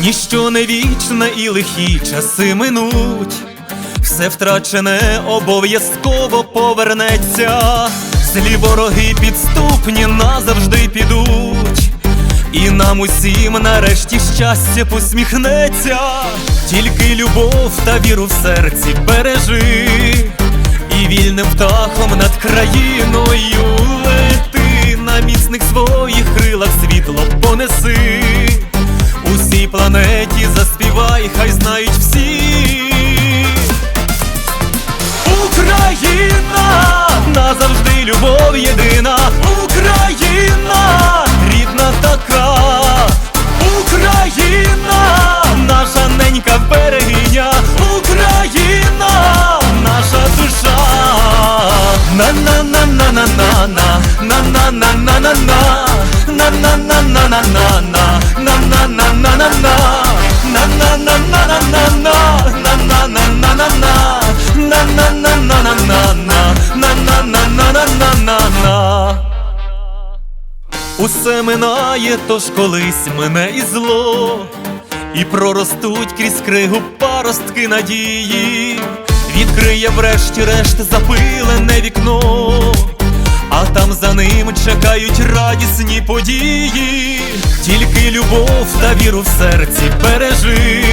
Ніщо не вічне і лихі часи минуть, все втрачене обов'язково повернеться, злі вороги підступні назавжди підуть, і нам усім нарешті щастя посміхнеться, тільки любов та віру в серці бережи, і вільним птахом над країною лети. На міцних своїх крилах світло понеси. Усій планеті заспівай, хай знають всі. Україна назавжди любов єдина. Україна рідна така. Усе минає, тож колись мене і зло, і проростуть крізь кригу паростки надії, відкриє врешті-решт запилене вікно, а там за ним чекають радісні події, тільки любов та віру в серці бережи,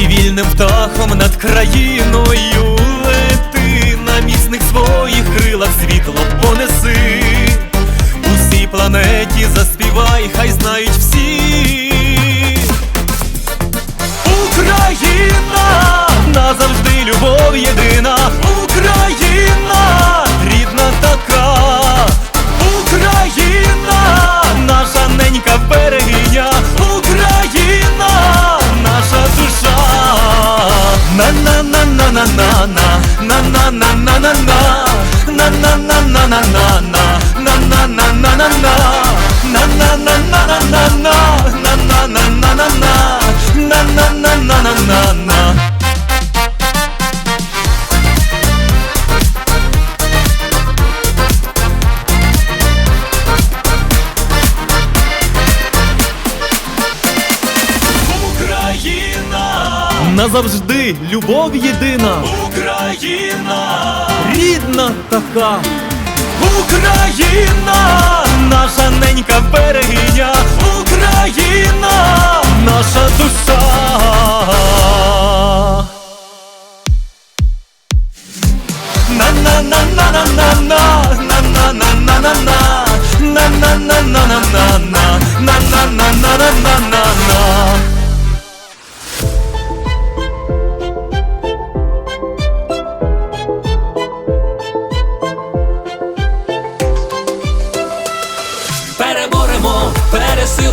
і вільним птахом над країною лети. На міцних своїх крилах світло понеси. Усій планеті заспівай, хай знають назавжди любов єдина, Україна, рідна така, Україна, наша ненька берегиня, Україна, наша душа. На на на на на на на на на на на на на на на на на на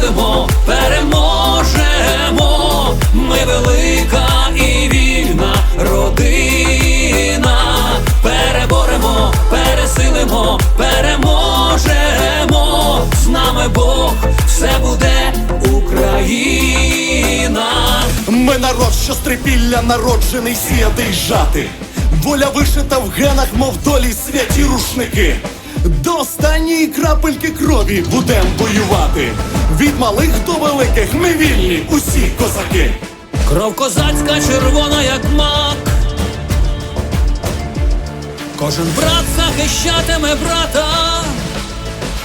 пересилимо, переможемо. Ми велика і вільна родина. Переборемо, пересилимо, переможемо. З нами Бог, все буде Україна. Ми народ, що з трипілля народжений сіяти й жати. Воля вишита в генах, мов долі святі рушники. До останньої крапельки крові будем воювати. Від малих до великих ми вільні, усі козаки. Кров козацька червона, як мак. Кожен брат захищатиме брата,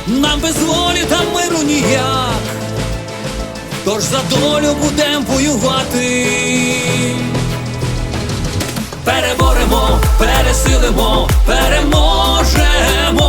нам без волі та миру ніяк. Тож за долю будем воювати. Переборемо, пересилимо, переможемо.